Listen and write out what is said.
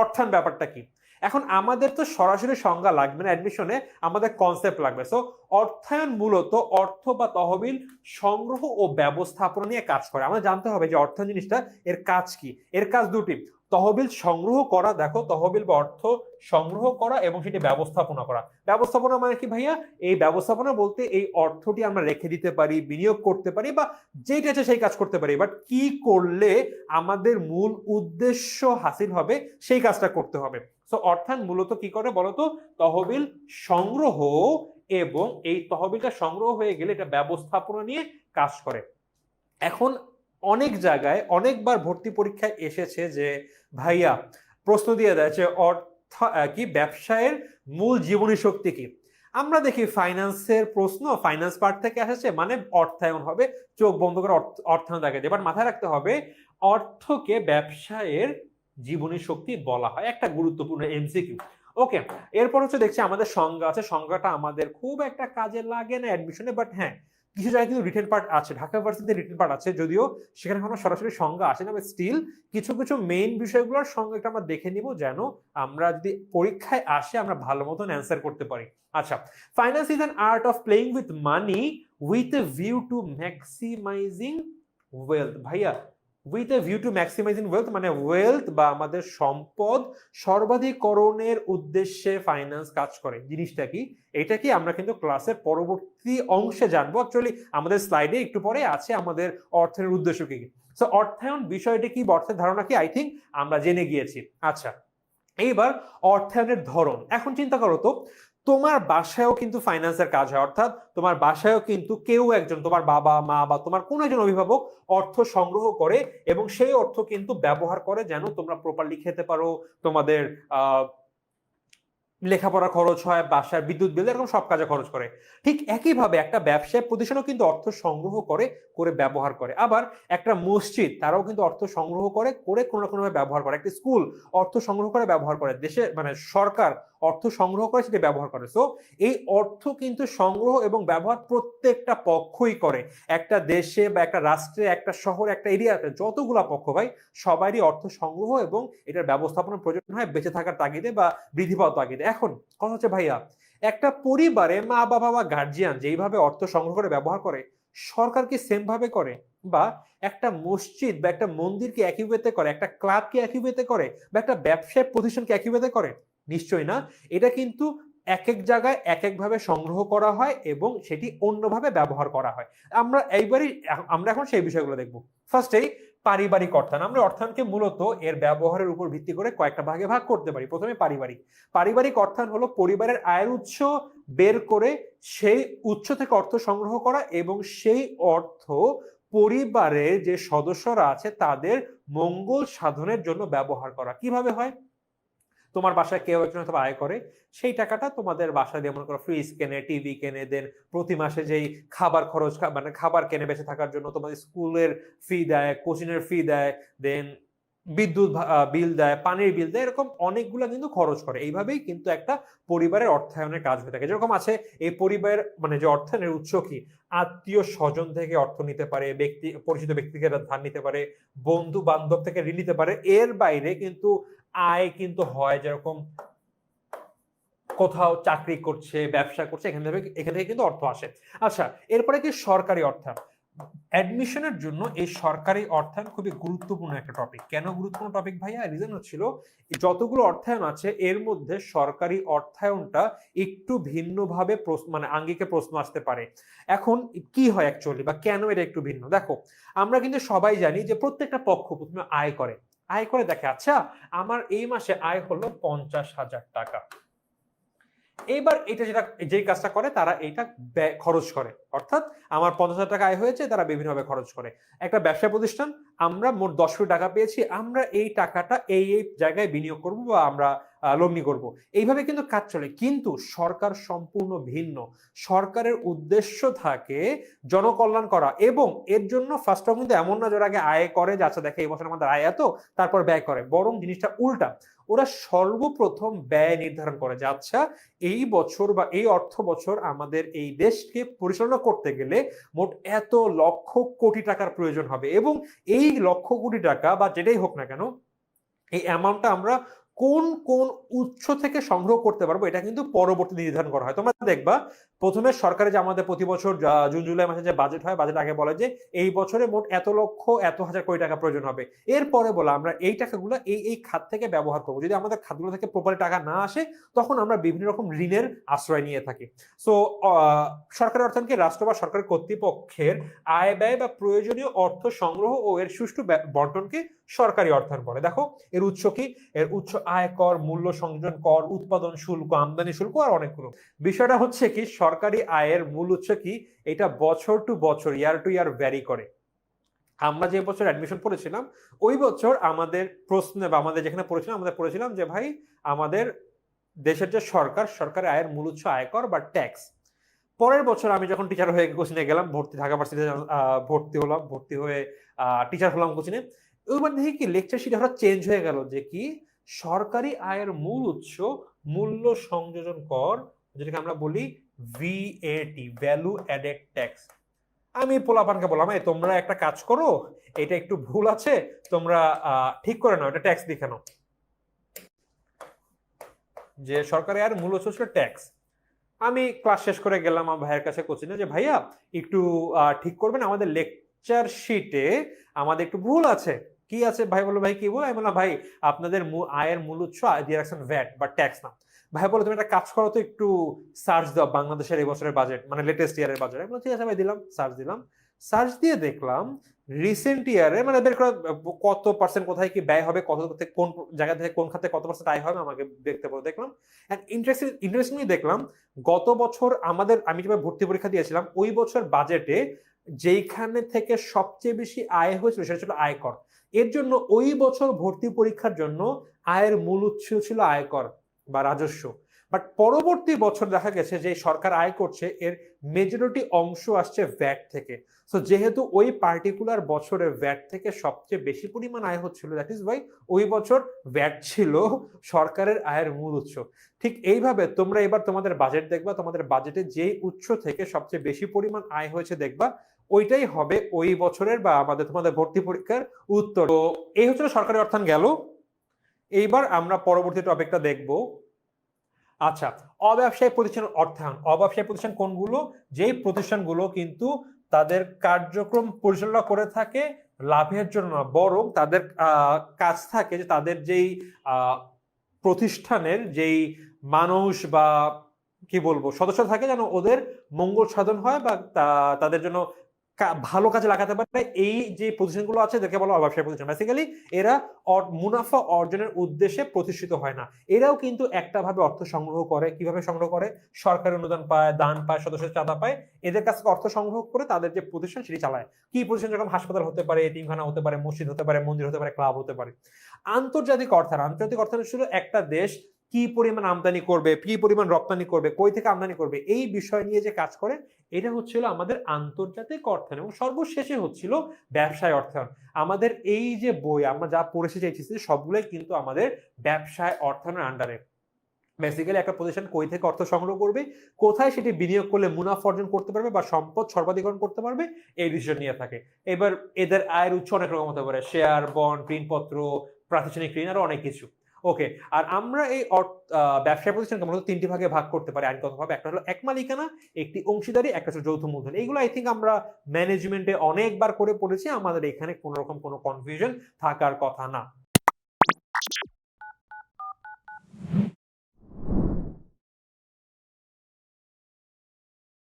অর্থায়ন ব্যাপারটা কি? এখন আমাদের তো সরাসরি সংজ্ঞা লাগবে না অ্যাডমিশনে আমাদের কনসেপ্ট লাগবে। সো অর্থায়ন মূলত অর্থ বা তহবিল সংগ্রহ ও ব্যবস্থাপনা নিয়ে কাজ করে। আমাদের জানতে হবে যে অর্থায়ন জিনিসটা এর কাজ কি? এর কাজ দুটি। তহবিল সংগ্রহ করা, দেখো তহবিল বা অর্থ সংগ্রহ করা এবং সেটি ব্যবস্থাপনা করা। ব্যবস্থাপনা মানে কি ভাইয়া? এই ব্যবস্থাপনা বলতে এই অর্থটি আমরা রেখে দিতে পারি, বিনিয়োগ করতে পারি বা যেটা আছে সেই কাজ করতে পারি। বাট কি করলে আমাদের মূল উদ্দেশ্য হাসিল হবে সেই কাজটা করতে হবে। সো অর্থাৎ মূলত কি করে বলতো? তহবিল সংগ্রহ এবং এই তহবিলটা সংগ্রহ হয়ে গেলে এটা ব্যবস্থাপনা নিয়ে কাজ করে। এখন অনেক জায়গায় অনেকবার ভর্তি পরীক্ষায় এসেছে যে ভাইয়া, প্রশ্ন দিয়ে দেয় যে অর্থ কি ব্যবসায়ের মূল জীবনী শক্তি কি? আমরা দেখি ফাইন্যান্সের প্রশ্ন ফাইন্যান্স পার্ট থেকে এসেছে মানে অর্থায়ন হবে, চোখ বন্ধ করে অর্থায়ন দেখা যায় এবার মাথায় রাখতে হবে, অর্থকে ব্যবসায়ের জীবনী শক্তি বলা হয়, একটা গুরুত্বপূর্ণ এমসিকিউ ওকে এরপর হচ্ছে দেখছি আমাদের সংজ্ঞা আছে, সংজ্ঞাটা আমাদের খুব একটা কাজে লাগে না অ্যাডমিশনে বাট হ্যাঁ কিছু জায়গায় কিন্তু রিটেন পার্ট আছে। ঢাকা ইউনিভার্সিটিতে রিটেন পার্ট আছে, যদিও সেখানে কোনো সরাসরি সংজ্ঞা আসে না স্টিল কিছু কিছু মেইন বিষয়গুলোর সঙ্গে একটা আমরা দেখে নিব যেন আমরা যদি পরীক্ষায় আসে আমরা ভালো মতন অ্যান্সার করতে পারি। আচ্ছা finance is an art of playing with money with a view to maximising wealth ভাইয়া with a view to maximising wealth মানে ওয়েলথ বা আমাদের সম্পদ সর্বাধিকরণের উদ্দেশ্যে ফাইন্যান্স কাজ করে। জিনিসটা কি? এটা কি আমরা কিন্তু ক্লাসের পরবর্তী অংশে জানব। অ্যাকচুয়ালি আমাদের স্লাইডে একটু পরে আছে আমাদের অর্থের উদ্দেশ্য কি সো অর্থায়ন বিষয়টি কি? অর্থের ধারণা কি? আই থিঙ্ক আমরা জেনে গিয়েছি। আচ্ছা এইবার অর্থায়নের ধরন। এখন চিন্তা করো তো তোমার বাসায়ও কিন্তু ফাইন্যান্সের কাজ হয়, অর্থাৎ তোমার বাসায়ও কিন্তু কেউ একজন, তোমার বাবা, মা বা তোমার কোনো একজন অভিভাবক অর্থ সংগ্রহ করে এবং সেই অর্থ কিন্তু ব্যবহার করে যেন তোমরা প্রপারলি খেতে পারো, তোমাদের লেখাপড়া খরচ হয়, বাসার বিদ্যুৎ বিল, এরকম সব কাজে খরচ করে। ঠিক একইভাবে একটা ব্যবসায় প্রতিষ্ঠানও কিন্তু অর্থ সংগ্রহ করে করে ব্যবহার করে। আবার একটা মসজিদ, তারাও কিন্তু অর্থ সংগ্রহ করে করে কোনো না কোনোভাবে ব্যবহার করে। একটা স্কুল অর্থ সংগ্রহ করে ব্যবহার করে। দেশে মানে সরকার অর্থ সংগ্রহ করে সেটা ব্যবহার করে। সো এই অর্থ কিন্তু সংগ্রহ এবং ব্যবহার প্রত্যেকটা পক্ষই করে। একটা দেশে বা একটা রাষ্ট্রে, একটা শহরে, একটা এরিয়াতে যতগুলা পক্ষ ভাই, সবারই অর্থ সংগ্রহ এবং এটার ব্যবস্থাপনার প্রয়োজন হয় বেঁচে থাকার তাগিদে বা বৃদ্ধি পাওয়ার তাগিদে। এখন কথা হচ্ছে ভাইয়া, একটা পরিবারে মা বাবা বা গার্জিয়ান যেইভাবে অর্থ সংগ্রহ করে, ব্যবহার করে, সরকার কি সেম ভাবে করে? বা একটা মসজিদ বা একটা মন্দিরকে একই করে? একটা ক্লাবকে একই করে? বা একটা ব্যবসায় প্রতিষ্ঠানকে একই করে? নিশ্চয়ই না। এটা কিন্তু এক এক জায়গায় এক একভাবে সংগ্রহ করা হয় এবং সেটি অন্যভাবে ব্যবহার করা হয়। আমরা এইবারই আমরা এখন সেই বিষয়গুলো দেখব। ফার্স্টেই পারিবারিক অর্থায়ন। আমরা অর্থায়নকে মূলত এর ব্যবহারের উপর ভিত্তি করে কয়েকটা ভাগে ভাগ করতে পারি। প্রথমে পারিবারিক। পারিবারিক অর্থায়ন হলো পরিবারের আয়ের উৎস বের করে সেই উৎস থেকে অর্থ সংগ্রহ করা এবং সেই অর্থ পরিবারের যে সদস্যরা আছে তাদের মঙ্গল সাধনের জন্য ব্যবহার করা। কীভাবে হয়? তোমার বাসায় কেউ একজন হয়তো আয় করে, সেই টাকাটা তোমাদের বাসায় দিয়ে, মনে করো ফ্রিজ কেনে টিভি কেনে দেন প্রতি মাসে যেই খাবার খরচ মানে খাবার কেনে বেঁচে থাকার জন্য তোমাদের স্কুলের ফি দেয় কোচিংয়ের ফি দেয় দেন বিদ্যুৎ বিল দেয়, পানির বিল দেয়, এরকম অনেকগুলো কিন্তু খরচ করে। এইভাবেই কিন্তু একটা পরিবারের অর্থায়নের কাজ হয়ে থাকে। যেরকম আছে, এই পরিবারের মানে যে অর্থায়নের উৎস কি? আত্মীয় স্বজন থেকে অর্থ নিতে পারে, ব্যক্তি, পরিচিত ব্যক্তিকে ধার নিতে পারে, বন্ধু বান্ধব থেকে ঋণ নিতে পারে। এর বাইরে কিন্তু আয় কিন্তু হয়, যেরকম কোথাও চাকরি করছে, ব্যবসা করছে, এখান থেকে এখান থেকে কিন্তু অর্থ আসে। আচ্ছা এরপরে কি সরকারি অর্থায়ন? অ্যাডমিশনের জন্য এই সরকারি অর্থায়ন খুবই গুরুত্বপূর্ণ একটা টপিক কেন গুরুত্বপূর্ণ টপিক ভাইয়া? রিজন হচ্ছিল যতগুলো অর্থায়ন আছে, এর মধ্যে সরকারি অর্থায়নটা একটু ভিন্নভাবে মানে আঙ্গিকে প্রশ্ন আসতে পারে। এখন কি হয় অ্যাকচুয়ালি বা কেন এটা একটু ভিন্ন? দেখো, আমরা কিন্তু সবাই জানি যে প্রত্যেকটা পক্ষ প্রথমে আয় করে। আয় করে দেখে আচ্ছা আমার এই মাসে আয় হলো পঞ্চাশ হাজার টাকা। এইবার এটা যেটা, যেই কাজটা করে, তারা এটা খরচ করে। অর্থাৎ আমার পঞ্চাশ হাজার টাকা আয় হয়েছে, তারা বিভিন্নভাবে খরচ করে। একটা ব্যবসা প্রতিষ্ঠান, আমরা মোট দশ কোটি টাকা পেয়েছি, আমরা এই টাকাটা এই এই জায়গায় বিনিয়োগ করব বা আমরা লগ্নি করব। এইভাবে কিন্তু কাজ চলে। কিন্তু সরকার সম্পূর্ণ ভিন্ন। সরকারের উদ্দেশ্য থাকে জনকল্যাণ করা এবং এর জন্য ফার্স্ট অফ কিন্তু এমন না যারা আগে আয় করে যে আচ্ছা দেখে, এই বছর আমাদের আয় এত, তারপর ব্যয় করে। বরং জিনিসটা উল্টা। ওরা সর্বপ্রথম ব্যয় নির্ধারণ করে যে আচ্ছা এই বছর বা এই অর্থ বছর আমাদের এই দেশকে পরিচালনা করতে গেলে মোট এত লক্ষ কোটি টাকার প্রয়োজন হবে। এবং এই লক্ষ কোটি টাকা বা যেটাই হোক না কেন, এই অ্যামাউন্টটা আমরা কোন কোন উৎস থেকে সংগ্রহ করতে পারব, এটা কিন্তু পরবর্তী নির্ধারণ করা হয়। তোমরা দেখবা, প্রথমে সরকারে যে আমাদের প্রতি বছর জুন, জুলাই মাসে যে বাজেট হয় বাজেট আগে বলে যে এই বছরে মোট এত লক্ষ, এত হাজার কোটি টাকা প্রয়োজন হবে। এরপরে বলা, আমরা এই টাকাগুলো এই এই খাত থেকে ব্যবহার করব। যদি আমাদের খাতগুলো থেকে প্রপারলি টাকা না আসে, তখন আমরা বিভিন্ন রকম ঋণের আশ্রয় নিয়ে থাকি। সো সরকারের অর্থায়নকে রাষ্ট্র বা সরকার কর্তৃপক্ষের আয় ব্যয় বা প্রয়োজনীয় অর্থ সংগ্রহ ও এর সুষ্ঠু বন্টনকে সরকারি অর্থায়ন বলে দেখো, এর উৎস কি? এর উৎস আয় কর, মূল্য সংযোজন কর, উৎপাদন শুল্ক, আমদানি শুল্ক আর অনেকগুলো। বিষয়টা হচ্ছে কি, সরকারি আয়ের মূল উৎস কি? এটা বছর টু বছর ইয়ার টু ইয়ার ভ্যারি করে। আমরা যে বছর অ্যাডমিশন পড়েছিলাম, ওই বছর আমাদের প্রশ্নে বা আমাদের যেখানে পড়েছিলাম, আমাদের পড়েছিলাম যে, ভাই, আমাদের দেশের যে সরকার সরকারের আয়ের মূল উৎস আয়কর বা ট্যাক্স পরের বছর আমি যখন টিচার হয়ে কোচিনে গেলাম, ভর্তি ঢাকা ভার্সিটিতে ভর্তি হলাম, ভর্তি হয়ে টিচার হলাম কোচিনে ওইবার দেখি কি লেকচার শিট হঠাৎ চেঞ্জ হয়ে গেল যে কি? সরকারি আয়ের মূল উৎস মূল্য সংযোজন কর, যেটাকে আমরা বলি ভিএটি ভ্যালু অ্যাডেড ট্যাক্স আমি পোলাপানকে বললাম, এই তোমরা একটা কাজ করো, এটা একটু ভুল আছে, তোমরা ঠিক করে নাও, এটা ট্যাক্স লিখে নাও। যে সরকারি আর মূল উৎস ছিল ট্যাক্স আমি ক্লাস শেষ করে গেলাম আমার ভাইয়ের কাছে কোচিনে যে, ভাইয়া, একটু ঠিক করবেন, আমাদের লেকচার শিটে আমাদের একটু ভুল আছে। কি আছে? ভাই বলল, ভাই, কি ভুল আমি বললাম, ভাই, আপনাদের আয়ের মূল উৎস দিয়ে রাখছেন ভ্যাট বা ট্যাক্স না। ভাই বলে তুমি একটা কাজ করো তো একটু সার্চ দাও বাংলাদেশের এই বছরের বাজেট মানে লেটেস্ট ইয়ারের বাজেট আমি ঠিক আছে ভাই, দিলাম সার্চ দিলাম। সার্চ দিয়ে দেখলাম রিসেন্ট ইয়ারে মানে বের করা, কত পার্সেন্ট কোথায় কি ব্যয় হবে, কত কোন জায়গা থেকে কোন খাতে কত পার্সেন্ট আয় হবে, আমাকে দেখতে বলে, দেখলাম। অ্যান্ড ইন্টারেস্টিং ইন্টারেস্টিংলি দেখলাম, গত বছর আমাদের, আমি যেভাবে ভর্তি পরীক্ষা দিয়েছিলাম, ওই বছর বাজেটে যেইখানে থেকে সবচেয়ে বেশি আয় হয়েছিল, সেটা ছিল আয়কর। এর জন্য ওই বছর ভর্তি পরীক্ষার জন্য আয়ের মূল উৎস ছিল আয়কর বা রাজস্ব। বাট পরবর্তী বছর দেখা গেছে যে সরকার আয় করছে, এর মেজরিটি অংশ আসছে ভ্যাট থেকে। সো যেহেতু ওই পার্টিকুলার বছরে ভ্যাট থেকে সবচেয়ে বেশি পরিমাণ আয় হচ্ছিল দ্যাট ইজ ওয়াই ওই বছর ভ্যাট ছিল সরকারের আয়ের মূল উৎস। ঠিক এইভাবে তোমরা এবার তোমাদের বাজেট দেখবা, তোমাদের বাজেটে যেই উৎস থেকে সবচেয়ে বেশি পরিমাণ আয় হয়েছে দেখবা ওইটাই হবে ওই বছরের বা আমাদের তোমাদের ভর্তি পরীক্ষার উত্তর। তো এই হচ্ছিল সরকারি অর্থায়ন গেল। এইবার আমরা পরবর্তী টপিকটা দেখব। আচ্ছা অব্যবসায়ী প্রতিষ্ঠান অর্থায়ন। অব্যবসায়ী প্রতিষ্ঠান কোনগুলো? যেই প্রতিষ্ঠানগুলো কিন্তু তাদের কার্যক্রম পরিচালনা করে থাকে লাভের জন্য না, বরং তাদের কাজ থাকে যে তাদের যেই প্রতিষ্ঠানের যেই মানুষ বা কি বলব, সদস্য থাকে যেন ওদের মঙ্গল সাধন হয় বা তাদের জন্য ভালো কাজে লাগাতে পারে এই যে প্রতিষ্ঠানগুলো আছে, এদেরকে বলা হয় ব্যবসায়ী প্রতিষ্ঠান বেসিক্যালি এরা মুনাফা অর্জনের উদ্দেশ্যে প্রতিষ্ঠিত হয় না। এরাও কিন্তু একটা ভাবে অর্থ সংগ্রহ করে। কীভাবে সংগ্রহ করে? সরকারি অনুদান পায়, দান পায় সদস্যের চাঁদা পায়। এদের কাছ থেকে অর্থ সংগ্রহ করে তাদের যে প্রতিষ্ঠান সেটি চালায়। কি প্রতিষ্ঠান যেরকম হাসপাতাল হতে পারে, এতিমখানা হতে পারে, মসজিদ হতে পারে, মন্দির হতে পারে ক্লাব হতে পারে। আন্তর্জাতিক অর্থায়ন। আন্তর্জাতিক অর্থায়ন ছিল একটা দেশ কি পরিমাণ আমদানি করবে, কি পরিমাণ রপ্তানি করবে, কই থেকে আমদানি করবে, এই বিষয় নিয়ে যে কাজ করে, এটা হচ্ছিল আমাদের আন্তর্জাতিক অর্থায়ন এবং সর্বশেষে হচ্ছিল ব্যবসায় অর্থায়ন। আমাদের এই যে বই, আমরা যা পড়েছি চাইছি সবগুলোই কিন্তু আমাদের ব্যবসায় অর্থায়নের আন্ডারে বেসিক্যালি একটা প্রতিষ্ঠান কই থেকে অর্থ সংগ্রহ করবে, কোথায় সেটি বিনিয়োগ করলে মুনাফা অর্জন করতে পারবে বা সম্পদ সর্বাধিকরণ করতে পারবে, এই ডিসিশন নিয়ে থাকে। এবার এদের আয়ের উৎস অনেক রকম হতে পারে শেয়ার বন্ড ঋণপত্র, প্রাতিষ্ঠানিক ঋণ, আরও অনেক কিছু। ওকে আর আমরা এই ব্যবসায় প্রতিষ্ঠানকে মূলত তিনটি ভাগে ভাগ করতে পারি আইনগতভাবে একটা হলো এক মালিকানা একটি অংশীদারি, একটা হচ্ছে যৌথ মূলধন। এইগুলো আই থিঙ্ক আমরা ম্যানেজমেন্টে অনেকবার করে পড়েছি। আমাদের এখানে কোনো রকম কোনো কনফিউশন থাকার কথা না।